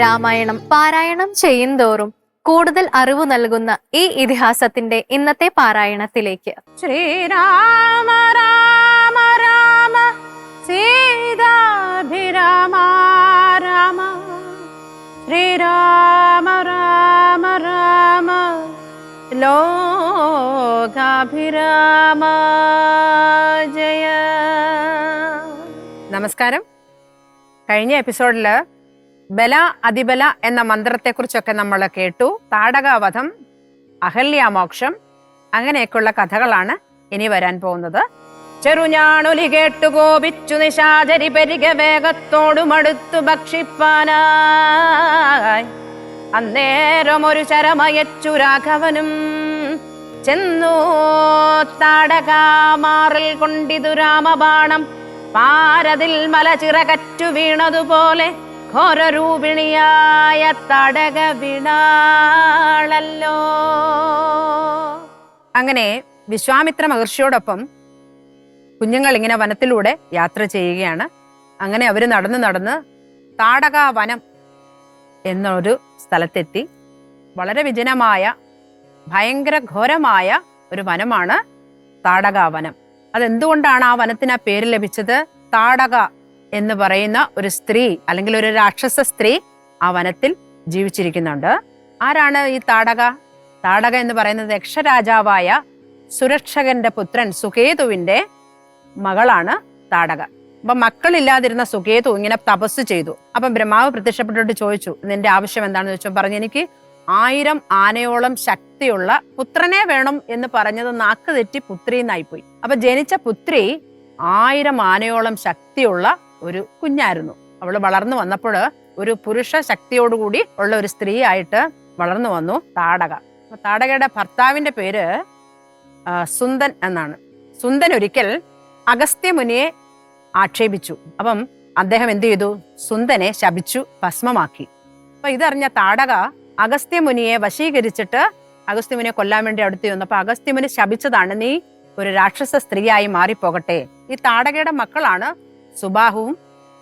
രാമായണം പാരായണം ചെയ്യുന്തോറും കൂടുതൽ അറിവ് നൽകുന്ന ഈ ഇതിഹാസത്തിന്റെ ഇന്നത്തെ പാരായണത്തിലേക്ക്. ശ്രീരാമ രാമ രാമ സീതാഭിരാമ രാമ. ശ്രീരാമ രാമ രാമ ലോകാഭിരാമ. ജയ. നമസ്കാരം. കഴിഞ്ഞ എപ്പിസോഡിൽ ബല അതിബല എന്ന മന്ത്രത്തെക്കുറിച്ചൊക്കെ നമ്മൾ കേട്ടു. താടകാവധം അഹല്യാമോക്ഷം അങ്ങനെയൊക്കെയുള്ള കഥകളാണ് ഇനി വരാൻ പോകുന്നത്. ചെറുഞാണൊലി കേട്ടു കോപിച്ചു നിശാചരി പെരിക വേഗത്തോടു മടുത്തു ഭക്ഷിപ്പാനായി. അന്നേരം ഒരു ചരമയച്ചു രാഘവനും ചെന്നു താടകാമാറിൽ കൊണ്ടിതു രാമബാണം. പാരതിൽ മല ചിറകറ്റു വീണതുപോലെ ഘോരരൂപിണിയായ തടക വിണാളല്ലോ. അങ്ങനെ വിശ്വാമിത്ര മഹർഷിയോടൊപ്പം കുഞ്ഞുങ്ങൾ ഇങ്ങനെ വനത്തിലൂടെ യാത്ര ചെയ്യുകയാണ്. അങ്ങനെ അവർ നടന്ന് നടന്ന് താടക വനം എന്നൊരു സ്ഥലത്തെത്തി. വളരെ വിജനമായ ഭയങ്കര ഘോരമായ ഒരു വനമാണ് താടക വനം അതെന്തുകൊണ്ടാണ് ആ വനത്തിന് ആ പേര് ലഭിച്ചത്? താടക എന്ന് പറയുന്ന ഒരു സ്ത്രീ അല്ലെങ്കിൽ ഒരു രാക്ഷസ സ്ത്രീ ആ വനത്തിൽ ജീവിച്ചിരിക്കുന്നുണ്ട്. ആരാണ് ഈ താടക? താടക എന്ന് പറയുന്നത് യക്ഷരാജാവായ സുരക്ഷകന്റെ പുത്രൻ സുകേതുവിന്റെ മകളാണ് താടക. അപ്പൊ മക്കളില്ലാതിരുന്ന സുകേതു ഇങ്ങനെ തപസ് ചെയ്തു. അപ്പം ബ്രഹ്മാവ് പ്രത്യക്ഷപ്പെട്ടിട്ട് ചോദിച്ചു നിന്റെ ആവശ്യം എന്താണെന്ന് ചോദിച്ചു? പറഞ്ഞു എനിക്ക് ആയിരം ആനയോളം ശക്തിയുള്ള പുത്രനെ വേണം എന്ന് പറഞ്ഞത് നാക്ക് തെറ്റി പുത്രി എന്നായിപ്പോയി അപ്പൊ ജനിച്ച പുത്രി ആയിരം ആനയോളം ശക്തിയുള്ള ഒരു കുഞ്ഞായിരുന്നു. അവൾ വളർന്നു വന്നപ്പോൾ ഒരു പുരുഷ ശക്തിയോടുകൂടി ഉള്ള ഒരു സ്ത്രീ ആയിട്ട് വളർന്നു വന്നു താടക. താടകയുടെ ഭർത്താവിന്റെ പേര് സുന്ദൻ എന്നാണ്. സുന്ദൻ ഒരിക്കൽ അഗസ്ത്യമുനിയെ ആക്ഷേപിച്ചു. അപ്പം അദ്ദേഹം എന്ത് ചെയ്തു? സുന്ദനെ ശപിച്ചു ഭസ്മമാക്കി. അപ്പൊ ഇതറിഞ്ഞ താടക അഗസ്ത്യമുനിയെ വശീകരിച്ചിട്ട് അഗസ്ത്യമുനിയെ കൊല്ലാൻ വേണ്ടി അടുത്ത് വന്നു അപ്പൊ അഗസ്ത്യമുനി ശപിച്ചതാണ് നീ ഒരു രാക്ഷസ സ്ത്രീയായി മാറിപ്പോകട്ടെ. ഈ താടകയുടെ മക്കളാണ് സുബാഹുവും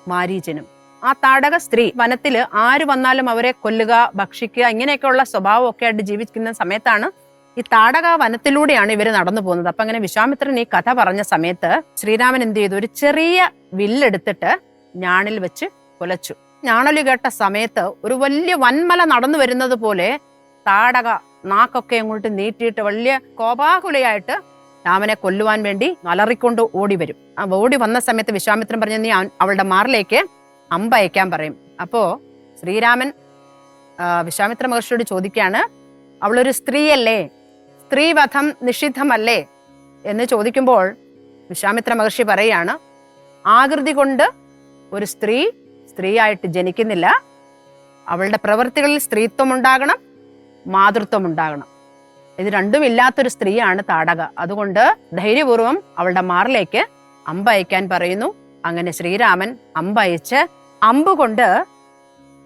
മാരീചനും ആ താടക സ്ത്രീ വനത്തിൽ ആര് വന്നാലും അവരെ കൊല്ലുക ഭക്ഷിക്കുക ഇങ്ങനെയൊക്കെയുള്ള സ്വഭാവമൊക്കെ ആയിട്ട് ജീവിക്കുന്ന സമയത്താണ് ഈ താടക വനത്തിലൂടെയാണ് ഇവർ നടന്നു പോകുന്നത്. അപ്പൊ അങ്ങനെ വിശ്വാമിത്രൻ ഈ കഥ പറഞ്ഞ സമയത്ത് ശ്രീരാമൻ എന്ത് ചെയ്തു? ഒരു ചെറിയ വില്ലെടുത്തിട്ട് ഞാണിൽ വെച്ച് കുലച്ചു. ഞാണലി കേട്ട സമയത്ത് ഒരു വലിയ വൻമല നടന്നു വരുന്നത് പോലെ താടക നാക്കൊക്കെ അങ്ങോട്ട് നീട്ടിയിട്ട് വലിയ കോപാകുലയായിട്ട് രാമനെ കൊല്ലുവാൻ വേണ്ടി അലറിക്കൊണ്ട് ഓടി വരും. ഓടി വന്ന സമയത്ത് വിശ്വാമിത്രൻ പറഞ്ഞു നീ അവളുടെ മാറിലേക്ക് അമ്പയക്കാൻ പറയും. അപ്പോൾ ശ്രീരാമൻ വിശ്വാമിത്ര മഹർഷിയോട് ചോദിക്കുകയാണ് അവളൊരു സ്ത്രീയല്ലേ? സ്ത്രീവധം നിഷിദ്ധമല്ലേ? എന്ന് ചോദിക്കുമ്പോൾ വിശ്വാമിത്ര മഹർഷി പറയാണ് ആകൃതി കൊണ്ട് ഒരു സ്ത്രീ സ്ത്രീയായിട്ട് ജനിക്കുന്നില്ല. അവളുടെ പ്രവൃത്തികളിൽ സ്ത്രീത്വം ഉണ്ടാകണം മാതൃത്വം ഉണ്ടാകണം ഇത് രണ്ടും ഇല്ലാത്തൊരു സ്ത്രീയാണ് താടക. അതുകൊണ്ട് ധൈര്യപൂർവം അവളുടെ മാറിലേക്ക് അമ്പയക്കാൻ പറയുന്നു. അങ്ങനെ ശ്രീരാമൻ അമ്പയച്ച് അമ്പ് കൊണ്ട്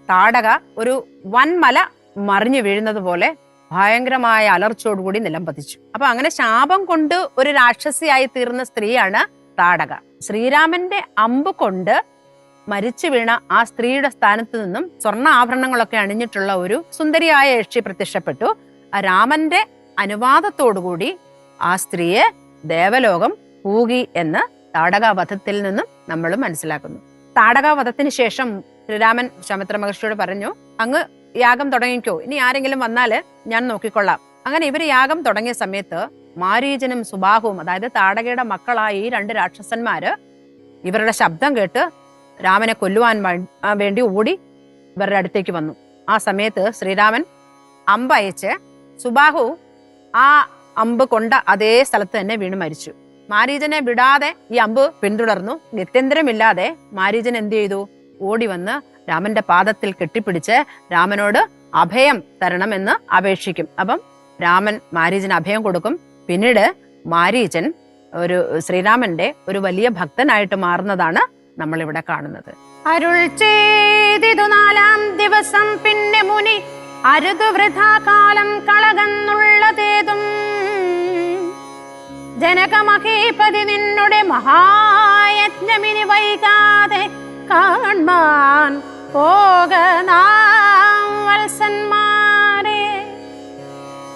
താടക ഒരു വൻമല മറിഞ്ഞു വീഴുന്നത് പോലെ ഭയങ്കരമായ അലർച്ചയോടുകൂടി നിലം പതിച്ചു. അപ്പൊ അങ്ങനെ ശാപം കൊണ്ട് ഒരു രാക്ഷസിയായി തീർന്ന സ്ത്രീയാണ് താടക. ശ്രീരാമന്റെ അമ്പ് കൊണ്ട് മരിച്ചു വീണ ആ സ്ത്രീയുടെ സ്ഥാനത്ത് നിന്നും സ്വർണ ആഭരണങ്ങളൊക്കെ അണിഞ്ഞിട്ടുള്ള ഒരു സുന്ദരിയായ യക്ഷി പ്രത്യക്ഷപ്പെട്ടു. രാമന്റെ അനുവാദത്തോടുകൂടി ആ സ്ത്രീയെ ദേവലോകം പൂകി എന്ന് താടകാവധത്തിൽ നിന്നും നമ്മൾ മനസ്സിലാക്കുന്നു. താടകാവധത്തിന് ശേഷം ശ്രീരാമൻ ശമിത്ര മഹർഷിയോട് പറഞ്ഞു അങ്ങ് യാഗം തുടങ്ങിക്കോ. ഇനി ആരെങ്കിലും വന്നാൽ ഞാൻ നോക്കിക്കൊള്ളാം. അങ്ങനെ ഇവർ യാഗം തുടങ്ങിയ സമയത്ത് മാരീജനും സുബാഹുവും അതായത് താടകയുടെ മക്കളായ ഈ രണ്ട് രാക്ഷസന്മാര് ഇവരുടെ ശബ്ദം കേട്ട് രാമനെ കൊല്ലുവാൻ വേണ്ടി ഓടി ഇവരുടെ അടുത്തേക്ക് വന്നു. ആ സമയത്ത് ശ്രീരാമൻ അമ്പയച്ച് സുബാഹു ആ അമ്പ് കൊണ്ട അതേ സ്ഥലത്ത് തന്നെ വീണ് മരിച്ചു. മാരീജനെ വിടാതെ ഈ അമ്പ് പിന്തുടർന്നു. ഗത്യന്തരമില്ലാതെ മാരീജൻ എന്ത് ചെയ്തു? ഓടി വന്ന് രാമന്റെ പാദത്തിൽ കെട്ടിപ്പിടിച്ച് രാമനോട് അഭയം തരണമെന്ന് അപേക്ഷിക്കും. അപ്പം രാമൻ മാരീജന് അഭയം കൊടുക്കും. പിന്നീട് മാരീജൻ ഒരു ശ്രീരാമന്റെ ഒരു വലിയ ഭക്തനായിട്ട് മാറുന്നതാണ് നമ്മൾ ഇവിടെ കാണുന്നത്. അരുൾ ചെയ്തിതു നാലാം ദിവസം പിന്നെ മുനി അരുതു വൃഥാകാലം കളകന്നുള്ളതേതും. ജനകമഹീപതി നിന്നുടെ മഹായജ്ഞമിനി വൈകാതെ കാൺമാൻ പോക വത്സന്മാരെ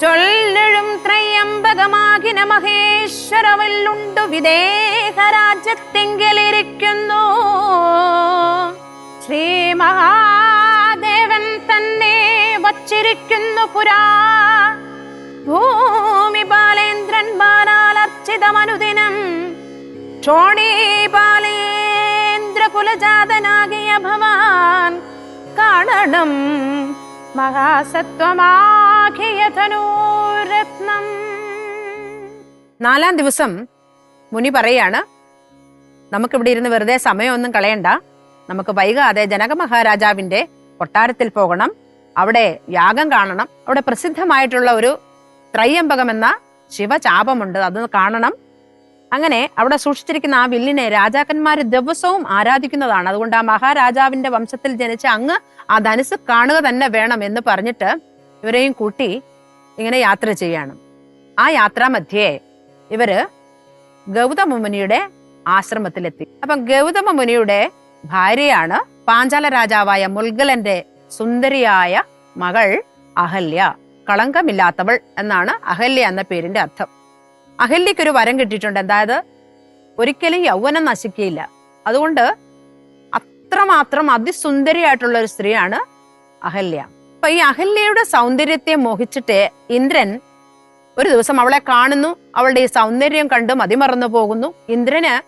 ചൊല്ലിഴും ത്രയംബകമാകിന മഹേശ്വരവല്ലുണ്ടു വിദേഹരാജ്യത്തെങ്കിലിരിക്കുന്നു ശ്രീ തന്നെ വച്ചിരിക്കുന്നു പുരാ. ഭൂമി ബാലേന്ദ്രൻ ബാലാലർച്ചിതമനുദിനം. ക്ഷോണീ ബാലേന്ദ്ര കുലജാതനാകിയ ഭവാൻ കാണണം മഹാസത്വമാകിയ ധനൂരത്നം. നാലാം ദിവസം മുനി പറയാണ് നമുക്കിവിടെ ഇരുന്ന് വെറുതെ സമയമൊന്നും കളയണ്ട. നമുക്ക് വൈകാതെ ജനക മഹാരാജാവിന്റെ കൊട്ടാരത്തിൽ പോകണം. അവിടെ യാഗം കാണണം. അവിടെ പ്രസിദ്ധമായിട്ടുള്ള ഒരു ത്രയ്യമ്പകം എന്ന ശിവചാപമുണ്ട്. അത് കാണണം. അങ്ങനെ അവിടെ സൂക്ഷിച്ചിരിക്കുന്ന ആ വില്ലിനെ രാജാക്കന്മാർ ദിവസവും ആരാധിക്കുന്നതാണ്. അതുകൊണ്ട് ആ മഹാരാജാവിന്റെ വംശത്തിൽ ജനിച്ച അങ്ങ് ആ ധനുസ് കാണുക തന്നെ വേണം എന്ന് പറഞ്ഞിട്ട് ഇവരെയും കൂട്ടി ഇങ്ങനെ യാത്ര ചെയ്യാണ്. ആ യാത്രാ മധ്യേ ഇവർ ഗൗതമ മുനിയുടെ ആശ്രമത്തിലെത്തി. അപ്പം ഗൗതമ മുനിയുടെ ഭാര്യയാണ് പാഞ്ചാല രാജാവായ മുൽഗലന്റെ സുന്ദരിയായ മകൾ അഹല്യ. കളങ്കമില്ലാത്തവൾ എന്നാണ് അഹല്യ എന്ന പേരിന്റെ അർത്ഥം. അഹല്യക്ക് ഒരു വരം കിട്ടിയിട്ടുണ്ട്. അതായത് ഒരിക്കലും യൗവനം നശിക്കുകയില്ല. അതുകൊണ്ട് അത്രമാത്രം അതിസുന്ദരിയായിട്ടുള്ള ഒരു സ്ത്രീയാണ് അഹല്യ. അപ്പൊ ഈ അഹല്യയുടെ സൗന്ദര്യത്തെ മോഹിച്ചിട്ട് ഇന്ദ്രൻ ഒരു ദിവസം അവളെ കാണുന്നു. അവളുടെ ഈ സൗന്ദര്യം കണ്ട് മതിമറന്നു പോകുന്നു. ഇന്ദ്രന്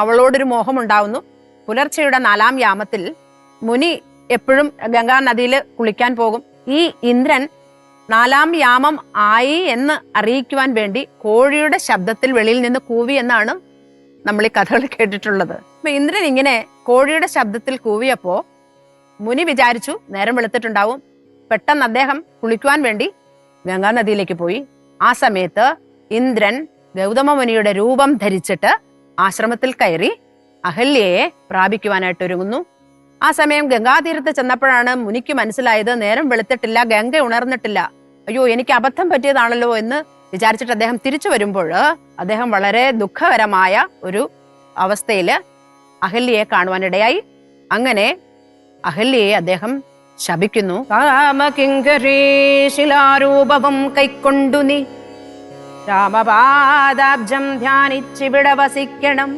അവളോടൊരു മോഹമുണ്ടാവുന്നു. പുലർച്ചെയുടെ നാലാം യാമത്തിൽ മുനി എപ്പോഴും ഗംഗാ നദിയിൽ കുളിക്കാൻ പോകും. ഈ ഇന്ദ്രൻ നാലാം യാമം ആയി എന്ന് അറിയിക്കുവാൻ വേണ്ടി കോഴിയുടെ ശബ്ദത്തിൽ വെളിയിൽ നിന്ന് കൂവി എന്നാണ് നമ്മൾ ഈ കഥകൾ കേട്ടിട്ടുള്ളത്. അപ്പൊ ഇന്ദ്രൻ ഇങ്ങനെ കോഴിയുടെ ശബ്ദത്തിൽ കൂവിയപ്പോ മുനി വിചാരിച്ചു നേരം വെളുത്തിട്ടുണ്ടാവും. പെട്ടെന്ന് അദ്ദേഹം കുളിക്കുവാൻ വേണ്ടി ഗംഗാ നദിയിലേക്ക് പോയി. ആ സമയത്ത് ഇന്ദ്രൻ ഗൗതമ മുനിയുടെ രൂപം ധരിച്ചിട്ട് ആശ്രമത്തിൽ കയറി അഹല്യയെ പ്രാപിക്കുവാനായിട്ട് ഒരുങ്ങുന്നു. ആ സമയം ഗംഗാതീരത്ത് ചെന്നപ്പോഴാണ് മുനിക്ക് മനസ്സിലായത് നേരം വെളുത്തിട്ടില്ല ഗംഗ ഉണർന്നിട്ടില്ല. അയ്യോ എനിക്ക് അബദ്ധം പറ്റിയതാണല്ലോ എന്ന് വിചാരിച്ചിട്ട് അദ്ദേഹം തിരിച്ചു വരുമ്പോൾ അദ്ദേഹം വളരെ ദുഃഖകരമായ ഒരു അവസ്ഥയിൽ അഹല്യയെ കാണുവാനിടയായി. അങ്ങനെ അഹല്യയെ അദ്ദേഹം ശപിക്കുന്നു. ശിലാരൂപവും കൈക്കൊണ്ടു നീ. രാമപാദാബ്ജം ധ്യാനിച്ചിവിടെ വസിക്കണം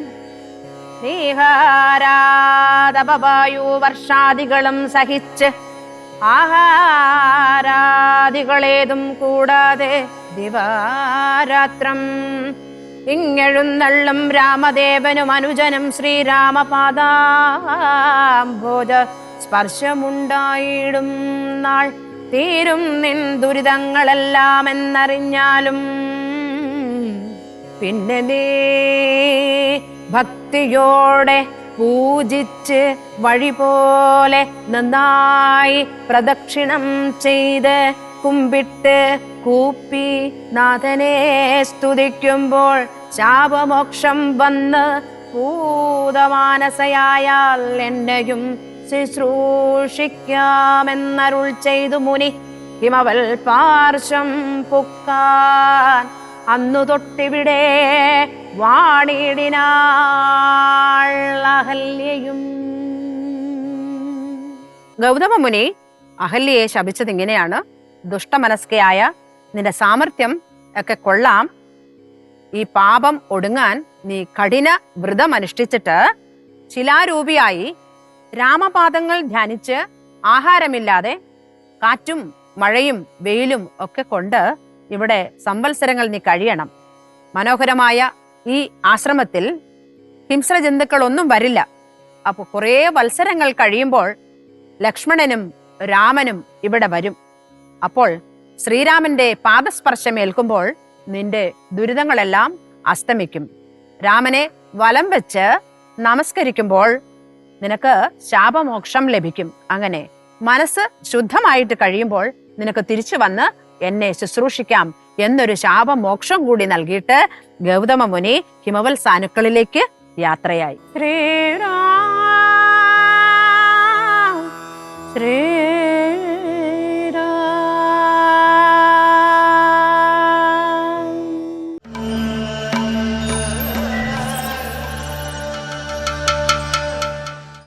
നീഹാരാതപവായു വർഷാദികളും സഹിച്ച് ആഹാരാദികളേതും കൂടാതെ ദിവാരാത്രം. ഇങ്ങെഴുന്നള്ളും രാമദേവനും അനുജനും ശ്രീരാമപാദാംഭോജ സ്പർശമുണ്ടായിടും നാൾ. തീരും നിൻ ദുരിതങ്ങളെല്ലാം എന്നറിഞ്ഞാലും പിന്നെ നീ ഭക്തിയോടെ പൂജിച്ച് വഴി പോലെ നന്നായി പ്രദക്ഷിണം ചെയ്ത് കുമ്പിട്ട് കൂപ്പി നാഥനെ സ്തുതിക്കുമ്പോൾ ശാപമോക്ഷം വന്ന് ഭൂതമാനസയായാൽ എന്നെയും ശുശ്രൂഷിക്കാമെന്നരുൾ ചെയ്തു മുനി ഹിമവൽ പാർശ്വം പുക്കാൻ. അന്നു തൊട്ടിവിടെ വാണിടിനാൾ ഗൗതമ മുനി അഹല്യയെ ശപിച്ചത് ഇങ്ങനെയാണ്. ദുഷ്ടമനസ്കയായ നിന്റെ സാമർഥ്യം ഒക്കെ കൊള്ളാം. ഈ പാപം ഒടുങ്ങാൻ നീ കഠിന വ്രതം അനുഷ്ഠിച്ചിട്ട് ശിലാരൂപിയായി രാമപാദങ്ങൾ ധ്യാനിച്ച് ആഹാരമില്ലാതെ കാറ്റും മഴയും വെയിലും ഒക്കെ കൊണ്ട് ഇവിടെ സംവത്സരങ്ങൾ നീ കഴിയണം. മനോഹരമായ ഈ ആശ്രമത്തിൽ ഹിംസ്ര ജന്തുക്കളൊന്നും വരില്ല. അപ്പോൾ കുറേ വത്സരങ്ങൾ കഴിയുമ്പോൾ ലക്ഷ്മണനും രാമനും ഇവിടെ വരും. അപ്പോൾ ശ്രീരാമന്റെ പാദസ്പർശം ഏൽക്കുമ്പോൾ നിന്റെ ദുരിതങ്ങളെല്ലാം അസ്തമിക്കും. രാമനെ വലം വെച്ച് നമസ്കരിക്കുമ്പോൾ നിനക്ക് ശാപമോക്ഷം ലഭിക്കും. അങ്ങനെ മനസ്സ് ശുദ്ധമായിട്ട് കഴിയുമ്പോൾ നിനക്ക് തിരിച്ചു വന്ന് എന്നെ ശുശ്രൂഷിക്കാം എന്നൊരു ശാപമോക്ഷം കൂടി നൽകിയിട്ട് ഗൗതമ മുനി ഹിമവത്സാനുക്കളിലേക്ക് യാത്രയായി. ശ്രീരാ ശ്രീ